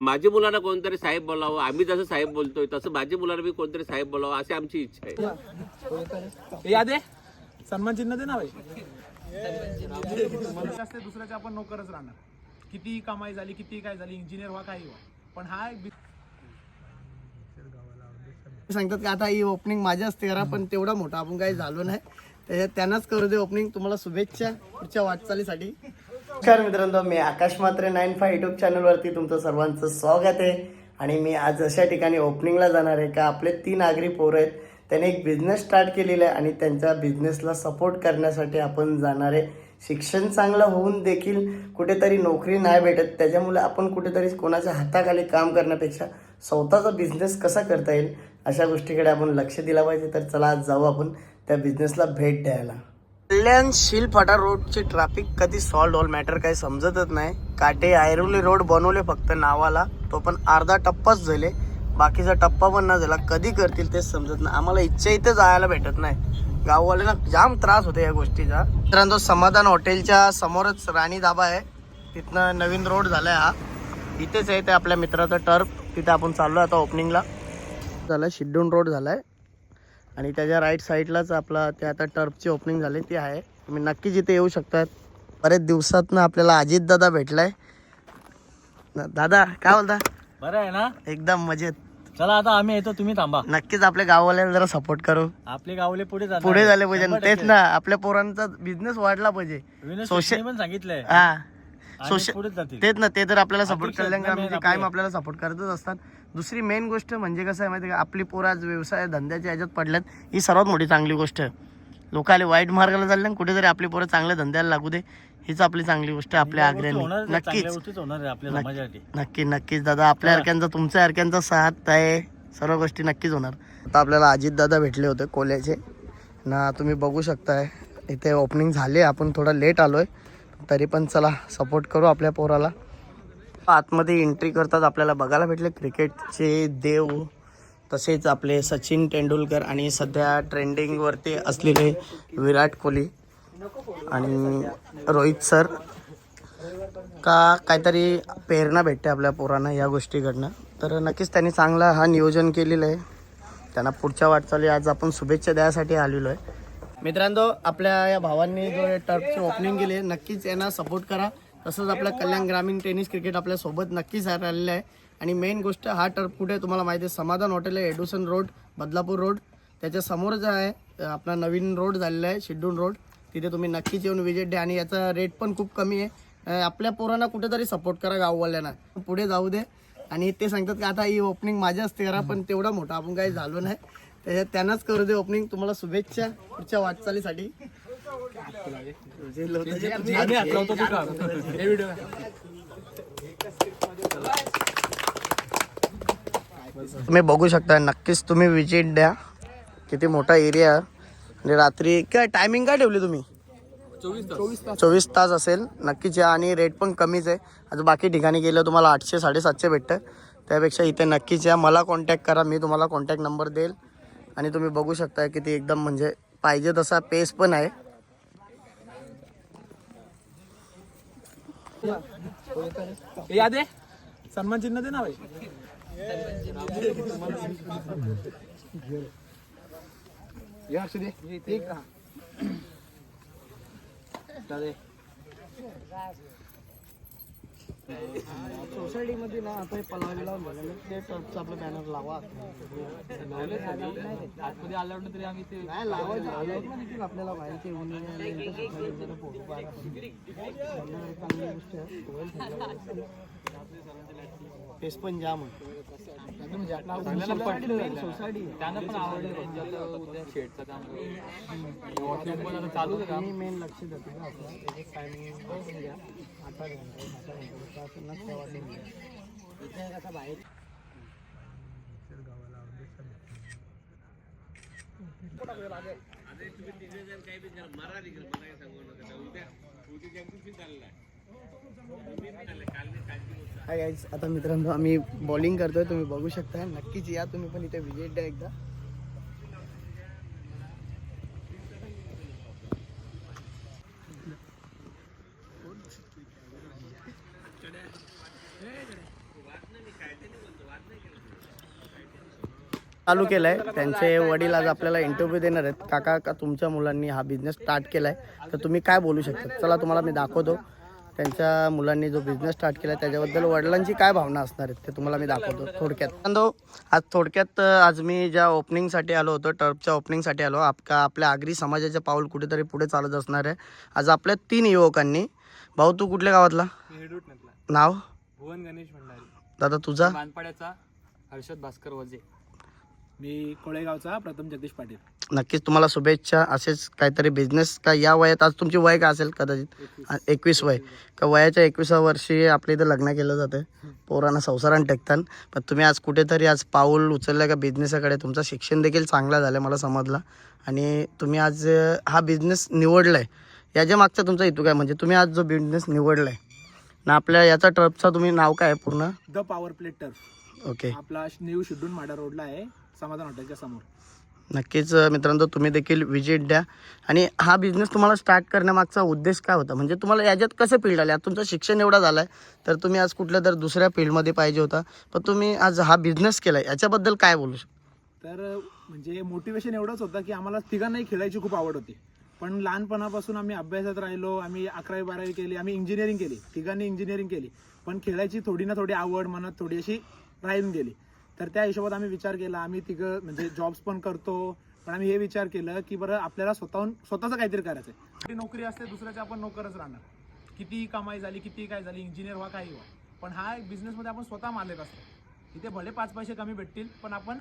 माझ्या मुलांना कोणतरी साहेब बोलावं आम्ही जसं साहेब बोलतोय तसं माझ्या मुलांना बी कोणतरी साहेब बोलावं अशी आमची इच्छा आहे. याद आहे सन्मान चिन्ह दे ना भाई. असते दुसऱ्याचे आपण नोकरच राहणार. कितीही कमाई झाली कितीही काय झाली इंजिनियर व्हा काही व्हा. पण हा एक सांगतात की आता ही ओपनिंग माझ्या असते करा पण तेवढा मोठा आपण काही झालो नाही. त्याच्यात त्यांनाच करू दे ओपनिंग तुम्हाला शुभेच्छा पुढच्या वाटचालीसाठी. नमस्कार मित्रांनो मी Akash Matre nine five YouTube चॅनलवरती तुमचं सर्वांचं स्वागत आहे. आणि मी आज अशा ठिकाणी ओपनिंगला जाणार आहे का? आपले तीन आगरी पोरं आहेत. त्याने एक बिझनेस स्टार्ट केलेला आहे आणि त्यांच्या बिझनेसला सपोर्ट करण्यासाठी आपण जाणार आहे. शिक्षण चांगलं होऊन देखील कुठेतरी नोकरी नाही भेटत. त्याच्यामुळे आपण कुठेतरी कोणाच्या हाताखाली काम करण्यापेक्षा स्वतःचा बिझनेस कसा करता येईल अशा गोष्टीकडे आपण लक्ष दिलं पाहिजे. तर चला आज जाऊ आपण त्या बिझनेसला भेट द्यायला. कल्याण शिलफाटा रोडचे ट्रॅफिक कधी सॉल्व्ह ऑल मॅटर काही समजतच नाही. काटे ऐरोली रोड बनवले फक्त नावाला. तो पण अर्धा टप्पाच झाले. बाकीचा टप्पा पण ना झाला. कधी करतील तेच समजत नाही. आम्हाला इच्छा इथे जायला भेटत नाही. गाववाल्यांना जाम त्रास होतो या गोष्टीचा. मित्रांनो समाधान हॉटेलच्या समोरच राणी धाबा आहे. तिथनं नवीन रोड झालाय हा. इथेच आहे ते आपल्या मित्राचा टर्फ तिथे आपण चाललो आता ओपनिंगला झालं शिड्डून रोड झालाय. आणि त्याच्या राईट साईडलाच आपला ते आता टर्फची ओपनिंग झाली ती आहे. तुम्ही नक्कीच इथे येऊ शकतात. बरेच दिवसातनं आपल्याला अजित दादा भेटलाय. न- दादा काय बोलता? बरं आहे ना? एकदम मजेत. चला आता आम्ही येतो तुम्ही थांबा. नक्कीच आपल्या गाववाल्यांना जरा सपोर्ट करू. आपले गावले पुढे जाणार. पुढे झाले पाहिजे. शंभर तेच टक्के. ना आपल्या पोरांचा बिझनेस वाढला पाहिजे. विनोद सोशल- शेट्टीने पण सांगितलंय. हा. आणि सोशल पुढेच जातील. तेच ना ते तर आपल्याला सपोर्ट कल्याण ना ग्रामीणचे main कायम आपले. आपल्याला सपोर्ट करतच असतात. दुसरी मेन गोष्ट म्हणजे कसं आहे माहिती आहे का? आपली पोरं आज व्यवसाय धंद्याच्या ह्याच्यात पडल्यात. ही सर्वात मोठी चांगली गोष्ट. आहे लोकाले वाईट मार्गाला चालले आणि कुठेतरी आपली पोरं चांगल्या धंद्याला लागू दे. हीच आपली चांगली गोष्ट आहे आपल्या आग्र्याने आहे, नक्कीच. गोष्टीच होणार आहे आपल्या नक्की. नक्कीच दादा. आपल्या हरक्यांचा तुमच्या हरक्यांचा साथ आहे. सर्व गोष्टी नक्कीच होणार. आता आपल्याला अजित दादा भेटले होते कोल्याचे. ना तुम्ही बघू शकताय. इथे ओपनिंग झाले आपण थोडा लेट आलोय. तरी पण चला सपोर्ट करू आपल्या पोराला. आतमध्ये एंट्री करतात. आपल्याला बघायला भेटले क्रिकेटचे देव. तसेच आपले सचिन तेंडुलकर आणि सध्या ट्रेंडिंगवरती असलेले विराट कोहली आणि रोहित सर. का काहीतरी प्रेरणा भेटते आपल्या पोरांना या गोष्टीकडनं. तर नक्कीच त्यांनी चांगला हा नियोजन केलेलं आहे. त्यांना पुढच्या वाटचाली आज आपण शुभेच्छा द्यायसाठी आलेलो आहे. मित्रांनो आपल्या या भावांनी जो टर्फची ओपनिंग केली आहे नक्कीच यांना सपोर्ट करा. तसंच आपल्या कल्याण ग्रामीण टेनिस क्रिकेट आपल्यासोबत नक्कीच राहिलेलं आहे. आणि मेन गोष्ट हा टर्फ कुठे तुम्हाला माहिती आहे. समाधान हॉटेल आहे एडुसन रोड बदलापूर रोड. त्याच्या समोरच आहे आपला नवीन रोड झालेला आहे शिड्डून रोड. तिथे तुम्ही नक्कीच येऊन विजिट द्या. आणि याचा रेट पण खूप कमी आहे. आपल्या पोरांना कुठेतरी सपोर्ट करा गाववाल्यांना. पुढे जाऊ दे. आणि ते सांगतात की आता ही ओपनिंग माझ्या असते करा पण तेवढा मोठा आपण काही झालो नाही. त्याच्यात त्यांनाच करू दे ओपनिंग तुम्हाला शुभेच्छा पुढच्या वाटचालीसाठी. तुम्ही- बघू शकता नक्कीच तुम्ही विजिट द्या. किती मोठा एरिया आणि रात्री काय टायमिंग काय ठेवली तुम्ही? चोवीस तास असेल. नक्कीच या आणि रेट पण कमीच आहे. आज बाकी ठिकाणी गेलं तुम्हाला आठशे साडेसातशे भेटतं. त्यापेक्षा इथे नक्कीच या. मला कॉन्टॅक्ट करा. मी तुम्हाला कॉन्टॅक्ट नंबर देईल. आणि तुम्ही बघू शकता किती एकदम म्हणजे पाहिजे तसा पेस पण आहे. याद आहे? सन्मान चिन्ह दे ना भाई. सोसायटीमध्ये ना आता पलावी लावून ते टर्फचं आपलं बॅनर लावा आतमध्ये आल्यावर तरी आम्ही ते नाही लावायचं देखील आपल्याला माहिती पाहायला पाहिजे. म्हणण्यावर चांगली गोष्ट आहे. पेस पण जाम आहे मी मेन लक्ष देतो ना आपलं. त्याचे टायमिंग बघून घ्या. आता घंटा आता घंटा. असेल ना तेव्हा वाजून घ्या इथे कसं बाहेर? हाय गाईज आता मित्रांनो आम्ही बॉलिंग करतोय तुम्ही बघू शकता. नक्कीच या तुम्ही पण इथे विजिट द्या एकदा. चालू केलं आहे त्यांचे वडील आज आपल्याला इंटरव्ह्यू देणार आहेत. काका का तुमच्या मुलांनी हा बिझनेस स्टार्ट केला आहे तर तुम्ही काय बोलू शकता? चला तुम्हाला मी दाखवतो. त्यांच्या मुलांनी जो बिझनेस स्टार्ट केलाय त्याच्याबद्दल वडिलांची काय भावना असणार आहेत ते तुम्हाला मी दाखवतो थोडक्यात. आज थोडक्यात आज मी ज्या ओपनिंगसाठी आलो होतो टर्फच्या ओपनिंगसाठी आलो आपका आपल्या आगरी समाजाचे पाऊल कुठेतरी पुढे चालत असणार आहे. आज आपल्या तीन युवकांनी भाऊ तू कुठल्या गावातला? नाव? भुवन गणेश भंडारी. दादा तुझा? मानपाड्याचा हर्षद भास्कर वजे. मी कोळेगावचा प्रथम जगदीश पाटील. नक्कीच तुम्हाला शुभेच्छा. असेच काहीतरी बिझनेस का या वयात आज तुमची वय काय असेल कदाचित? एकवीस. वय. का वयाच्या एकविसा वर्षी आपल्या इथं लग्न केलं जातं. पोरांना संसारानं टेकतात पण तुम्ही आज कुठेतरी आज पाऊल उचललं का बिझनेसाकडे तुमचं शिक्षण देखील चांगलं झालं मला समजलं. आणि तुम्ही आज हा बिझनेस निवडला आहे याच्या मागचा तुमचा हेतू काय? म्हणजे तुम्ही आज जो बिझनेस निवडला आहे ना आपल्या याचा ट्रपचा तुम्ही नाव काय आहे पूर्ण? The power plate turf okay आपला न्यू शिड्डून माडा रोडला आहे समाधान हॉटेलच्या समोर. नक्कीच मित्रांनो तुम्ही देखील विजिट द्या. आणि हा बिझनेस तुम्हाला स्टार्ट करण्यामागचा उद्देश काय होता? म्हणजे तुम्हाला याच्यात कसं फील्ड आले? आता तुमचं शिक्षण एवढं झालं आहे तर तुम्ही आज कुठल्या तर दुसऱ्या फील्डमध्ये पाहिजे होता. पण तुम्ही आज हा बिझनेस केला आहे याच्याबद्दल काय बोलू शकता? तर म्हणजे मोटिवेशन एवढंच होतं की आम्हाला तिघांनाही खेळायची खूप आवड होती. पण लहानपणापासून आम्ही अभ्यासात राहिलो आम्ही अकरावी बारावी केली आम्ही इंजिनिअरिंग केली. तिघांनी इंजिनिअरिंग केली. पण खेळायची थोडी ना थोडी आवड मनात थोडी अशी राहून गेली. तर त्या हिशोबात आम्ही विचार केला. आम्ही तिघं म्हणजे जॉब्स पण करतो. पण आम्ही हे विचार केलं की बरं आपल्याला स्वतःहून स्वतःचं काहीतरी करायचं आहे नोकरी असते दुसऱ्याची आपण नोकरच राहणार. कितीही कमाई झाली कितीही काय झाली इंजिनियर व्हा काही व्हा. पण हा एक बिझनेसमध्ये आपण स्वतः मालक असतो. इथे भले पाच पैसे कमी भेटतील पण आपण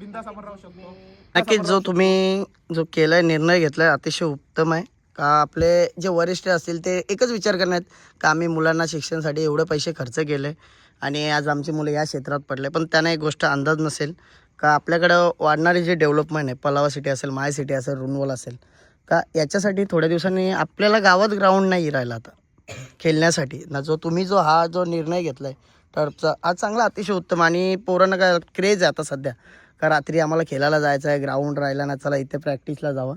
बिंदास आपण राहू शकतो. नक्कीच जो तुम्ही जो केलाय निर्णय घेतलाय अतिशय उत्तम आहे. का आपले जे वरिष्ठ असतील ते एकच विचार करण्यात का आम्ही मुलांना शिक्षणासाठी एवढे पैसे खर्च केले? आणि आज आमची मुलं या क्षेत्रात पडले. पण त्यांना एक गोष्ट अंदाज नसेल का आपल्याकडं वाढणारी जे डेव्हलपमेंट आहे पलावा सिटी असेल माय सिटी असेल रुनवल असेल का याच्यासाठी थोड्या दिवसांनी आपल्याला गावात ग्राउंड नाही राहिला आता. खेळण्यासाठी. ना जो तुम्ही जो हा जो निर्णय घेतला आहे टर्फचा हा चांगला अतिशय उत्तम आणि पोरांना काय क्रेज आहे आता सध्या. का रात्री आम्हाला खेळायला जायचं आहे ग्राउंड राहिला ना चला इथे प्रॅक्टिसला जावं.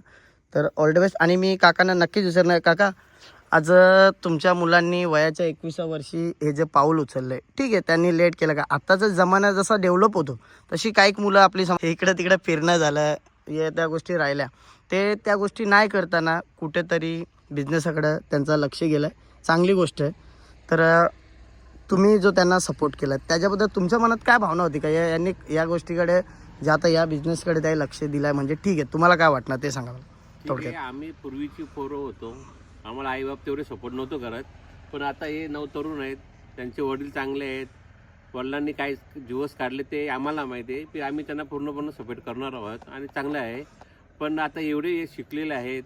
तर ऑल द बेस्ट आणि मी काकांना नक्कीच विचारणार काका आज तुमच्या मुलांनी वयाच्या एकविसा वर्षी हे जे पाऊल उचललंय ठीक आहे त्यांनी लेट केलं का? आत्ताचा जमाना जसा डेव्हलप होतो तशी काही मुलं आपली सम- इकडं तिकडं फिरणं झालं या त्या गोष्टी राहिल्या. ते त्या गोष्टी नाही करताना कुठेतरी बिझनेसकडं त्यांचं लक्ष गेलं आहे चांगली गोष्ट आहे. तर तुम्ही जो त्यांना सपोर्ट केला त्याच्याबद्दल तुमच्या मनात काय भावना होती का? या- यांनी या गोष्टीकडे जे आता या बिझनेसकडे त्याही लक्ष दिलं आहे म्हणजे ठीक आहे. तुम्हाला काय वाटणार ते सांगा आहे थोडक्यात. आम्ही पूर्वीची पोरं होतो. आम्हाला आईबाप तेवढे सपोर्ट नव्हतं करत पण आता हे नऊ तरुण आहेत त्यांचे वडील चांगले आहेत वडिलांनी काय दिवस काढले ते आम्हाला माहिती आहे की आम्ही त्यांना पूर्णपणे सपोर्ट करणार आहोत आणि चांगलं आहे पण आता एवढे हे शिकलेले आहेत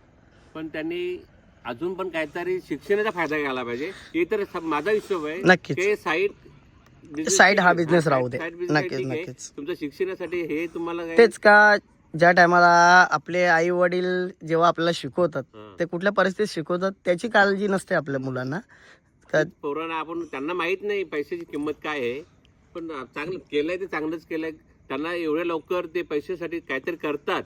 पण त्यांनी अजून पण काहीतरी शिक्षणाचा फायदा घ्यायला पाहिजे हे तर माझा हिशोब आहे. ते साईड Side हा business राहू दे. नक्कीच, नक्कीच. तुमच्या शिक्षणासाठी हे तुम्हाला तेच का ज्या टायमाला आपले आई वडील जेव्हा आपल्याला शिकवतात. ते कुठल्या परिस्थितीत शिकवतात त्याची काळजी नसते आपल्या मुलांना. का पोरांना आपण त्यांना माहीत नाही पैशाची किंमत काय आहे पण चांगलं केलंय ते चांगलंच केलंय. त्यांना एवढ्या लवकर ते पैशासाठी काहीतरी करतात.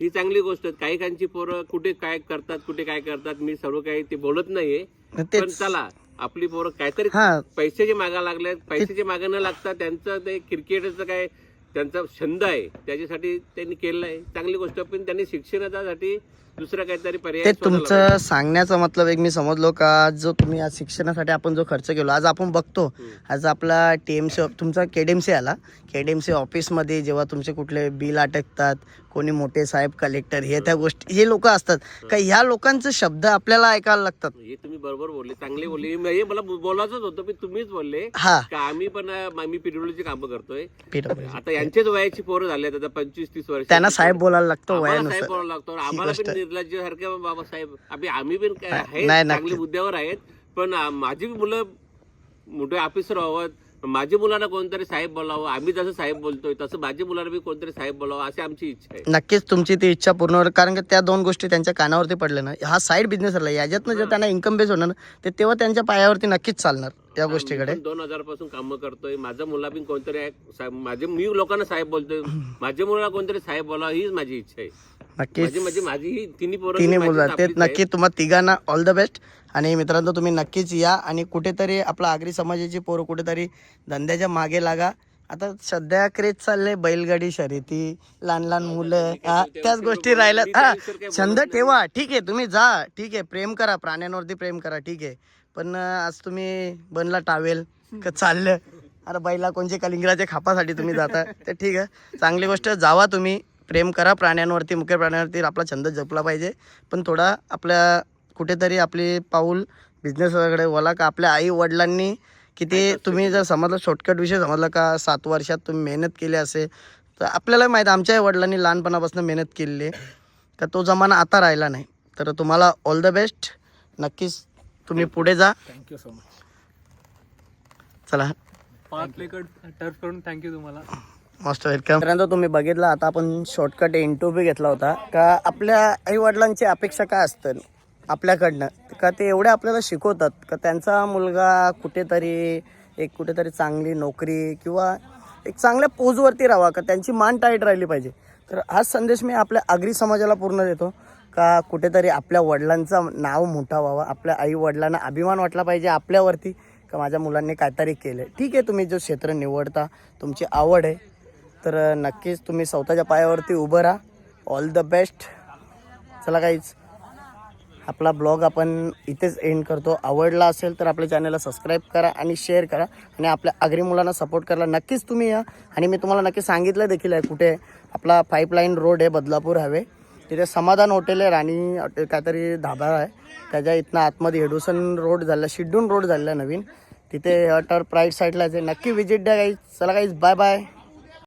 ही चांगली गोष्ट आहे. काही काहींची पोरं कुठे काय करतात कुठे काय करतात मी सर्व काही ते बोलत नाहीये. पण चला आपली पोरं काहीतरी पैशाची मागा लागल्यात पैशाची मागा न लागता त्यांचं ते क्रिकेटचं काय त्यांचा छंद आहे. त्याच्यासाठी त्यांनी केलं आहे. चांगली गोष्ट. पण त्यांनी शिक्षणासाठी दुसरा काहीतरी पर्याय ते तुमचं सांगण्याचा मतलब एक मी समजलो का जो तुम्ही आज शिक्षणासाठी आपण जो खर्च केलो आज आपण बघतो आज आपला टी एम सी तुमचा के डी एम सी आला. के डी एम सी ऑफिसमध्ये जेव्हा तुमचे कुठले बिल अटकतात कोणी मोठे साहेब कलेक्टर हे त्या गोष्टी हे लोक असतात. का ह्या लोकांचे शब्द आपल्याला ऐकायला लागतात. हे तुम्ही बरोबर बोलले चांगले बोलले. हे मला बोलायचंच होतं पण तुम्हीच बोलले. हा. का आम्ही पण अं, आम्ही पीडब्ल्यूची कामं करतोय. PWD. आता यांचेच वयाची पोरं झाले आता पंचवीस तीस वर्ष. त्यांना साहेब बोलायला लागतो आम्हाला साहेब वयानुसार बोलायला लागतो. आम्हाला पण आहे. निर्लज्ज सारखे बाबा साहेब. आम्ही आम्ही पण काय आहेत नाही, चांगली नक्की. मुद्द्यावर आहेत. पण माझी मुलं मोठे ऑफिसर व्हावं माझ्या मुलांना कोणतरी साहेब बोलावं आम्ही जसं साहेब बोलतोय तसं माझ्या मुलांना बी कोणतरी साहेब बोलावं अशी आमची इच्छा आहे. नक्कीच तुमची ती इच्छा पूर्ण होईल कारण की त्या दोन गोष्टी त्यांच्या कानावरती पडल्या ना. हा साईड बिझनेस राहिला याच्यातनं जे त्यांना इन्कम बेस होणार ना ते तेव्हा त्यांच्या पायावरती नक्कीच चालणार या गोष्टीकडे. मी दोन हजारपासून काम करतोय माझा मुला पण कोणतरी आहे- साहेब- माझे मी लोकांना साहेब बोलतोय माझ्या मुलाला कोणतरी साहेब बोलावं हीच माझी इच्छा आहे. नक्कीच. म्हणजे माझी ही तिन्ही पोरं तिन्ही ते नक्की तुम्हा तिघांना ऑल द बेस्ट आणि मित्रांनो तुम्ही नक्कीच या आणि कुठेतरी आपला आगरी समाजाची पोरं कुठेतरी धंद्याच्या मागे लागा. आता सध्या क्रेज चाललंय बैलगाडी शर्यती लहान लहान मुलं हा त्याच गोष्टी राहिल्यात हा छंद ठेवा. ठीक आहे तुम्ही जा. ठीक आहे प्रेम करा प्राण्यांवरती प्रेम करा. ठीक आहे. पण अं, आज तुम्ही बनला टावेल का चाललं. अरे बैला कोणचे कलिंगराच्या खापासाठी तुम्ही जाता. तर ठीक आहे. चांगली गोष्ट जावा तुम्ही. प्रेम करा प्राण्यांवरती मुख्य प्राण्यांवरती आपला छंद जपला पाहिजे. पण थोडा आपल्या कुठेतरी आपली पाऊल बिझनेसकडे वळा का आपल्या आई वडिलांनी किती तुम्ही जर समजलं शॉर्टकट विषय समजला का सात वर्षात तुम्ही मेहनत केली असेल तर आपल्याला माहीत आहे, आमच्या वडिलांनी लहानपणापासून मेहनत केलेली आहे. का तो जमाना आता राहिला नाही. तर तुम्हाला ऑल द बेस्ट नक्कीच तुम्ही पुढे जा. थँक्यू सो मच चला. पाच प्लेकड टर्फ करून थँक्यू तुम्हाला. मस्त वेलकम पर्यंत तुम्ही बघितलं आता आपण शॉर्टकट इंटरव्ह्यू घेतला होता. का आपल्या आई वडिलांची अपेक्षा काय असतं आपल्याकडनं. का ते एवढे आपल्याला शिकवतात? का त्यांचा मुलगा कुठेतरी एक कुठेतरी चांगली नोकरी किंवा एक चांगल्या पोजवरती राहावा का त्यांची मान टाईट राहिली पाहिजे? तर हाच संदेश मी आपल्या आगरी समाजाला पूर्ण देतो. का कुठेतरी आपल्या वडिलांचं नाव मोठा व्हावा आपल्या आई वडिलांना अभिमान वाटला पाहिजे आपल्यावरती. का माझ्या मुलांनी काहीतरी केलं ठीक आहे तुम्ही जो क्षेत्र निवडता तुमची आवड आहे तर नक्कीच तुम्ही स्वतःच्या पायावरती उभं राहा. ऑल द बेस्ट चला काहीच आपला ब्लॉग आपण इथेच एंड करतो. आवडला असेल तर आपल्या चॅनलला सबस्क्राईब करा आणि शेअर करा आणि आपल्या आगरी मुलांना सपोर्ट करायला नक्कीच तुम्ही या. आणि मी तुम्हाला नक्की सांगितलं देखील आहे कुठे आपला पाईपलाईन रोड आहे बदलापूर हवे तिथे समाधान हॉटेल आहे राणी हॉटेल काहीतरी धाबा आहे. त्याच्या इथनं आतमध्ये हेडुसन रोड झाला शिड्डून रोड झालेला नवीन. तिथे टर्फ राईट साईडला आहे नक्की व्हिजिट द्या काही चला काहीच बाय बाय